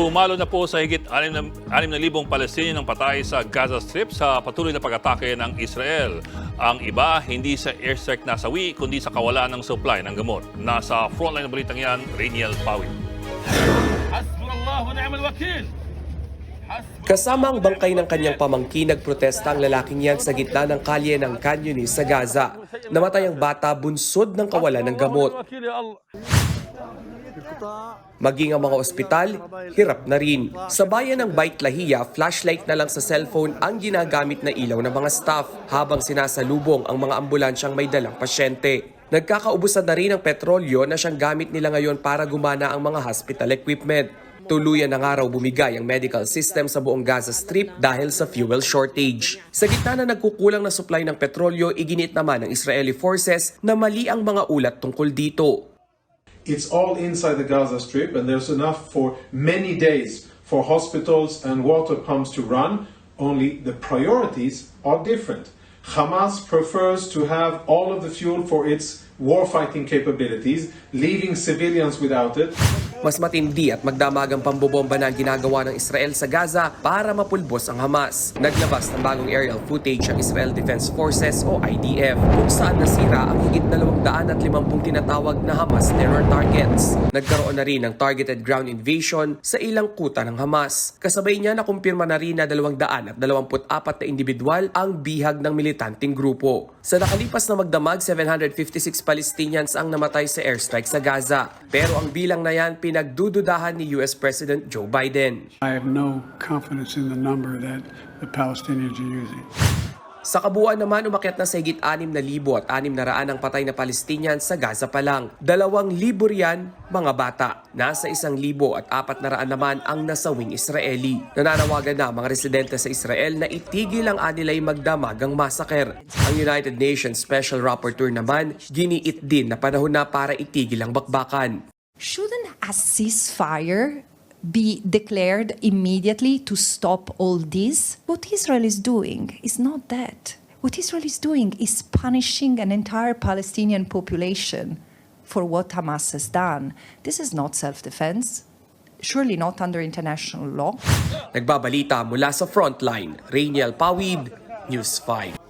Pumalo na po sa higit 6,000 Palestinian ang patay sa Gaza Strip sa patuloy na pag-atake ng Israel. Ang iba hindi sa airstrike na nasawi kundi sa kawalan ng supply ng gamot. Nasa frontline ng balitang yan, Rainiel Pawit. Kasama ang bangkay ng kanyang pamangkin, nagprotesta ang lalaking yan sa gitna ng kalye ng Canyonis sa Gaza. Namatay ang bata bunsod ng kawalan ng gamot. Maging ang mga ospital, hirap na rin. Sa bayan ng Bait Lahiya, flashlight na lang sa cellphone ang ginagamit na ilaw ng mga staff habang sinasalubong ang mga ambulansyang may dalang pasyente. Nagkakaubusan na rin ang petrolyo na siyang gamit nila ngayon para gumana ang mga hospital equipment. Tuluyan ng araw bumigay ang medical system sa buong Gaza Strip dahil sa fuel shortage. Sa gitna na nagkukulang na supply ng petrolyo, iginit naman ng Israeli forces na mali ang mga ulat tungkol dito. It's all inside the Gaza Strip, and there's enough for many days for hospitals and water pumps to run. Only the priorities are different. Hamas prefers to have all of the fuel for its warfighting capabilities, leaving civilians without it. Mas matindi at magdamagang pambobomba na ang ginagawa ng Israel sa Gaza para mapulbos ang Hamas. Naglabas ng bagong aerial footage ang Israel Defense Forces o IDF kung saan nasira ang higit 250 tinatawag na Hamas terror targets. Nagkaroon na rin ng targeted ground invasion sa ilang kuta ng Hamas. Kasabay niya na kumpirma na rin na 224 na individual ang bihag ng militanteng grupo. Sa nakalipas na magdamag, 756 Palestinians ang namatay sa airstrike sa Gaza. Pero ang bilang na yan pinagdududahan ni US President Joe Biden. I have no confidence in the number that the Palestinians are using. Sa kabuuan naman, umakyat na sa higit 6,000 at 600 ang patay na Palestinians sa Gaza pa lang. 2,000 riyan, mga bata. Nasa 1,000 at 400 naman ang nasawing Israeli. Nananawagan na mga residente sa Israel na itigil ang anilay magdamagang massacre. Ang United Nations Special Rapporteur naman, giniit din na panahon na para itigil ang bakbakan. Shouldn't a ceasefire be declared immediately to stop all this? What Israel is doing is not that. What Israel is doing is punishing an entire Palestinian population for what Hamas has done. This is not self defense, surely not under international law. Nagbabalita mula sa frontline, Rainiel Pawid, News 5.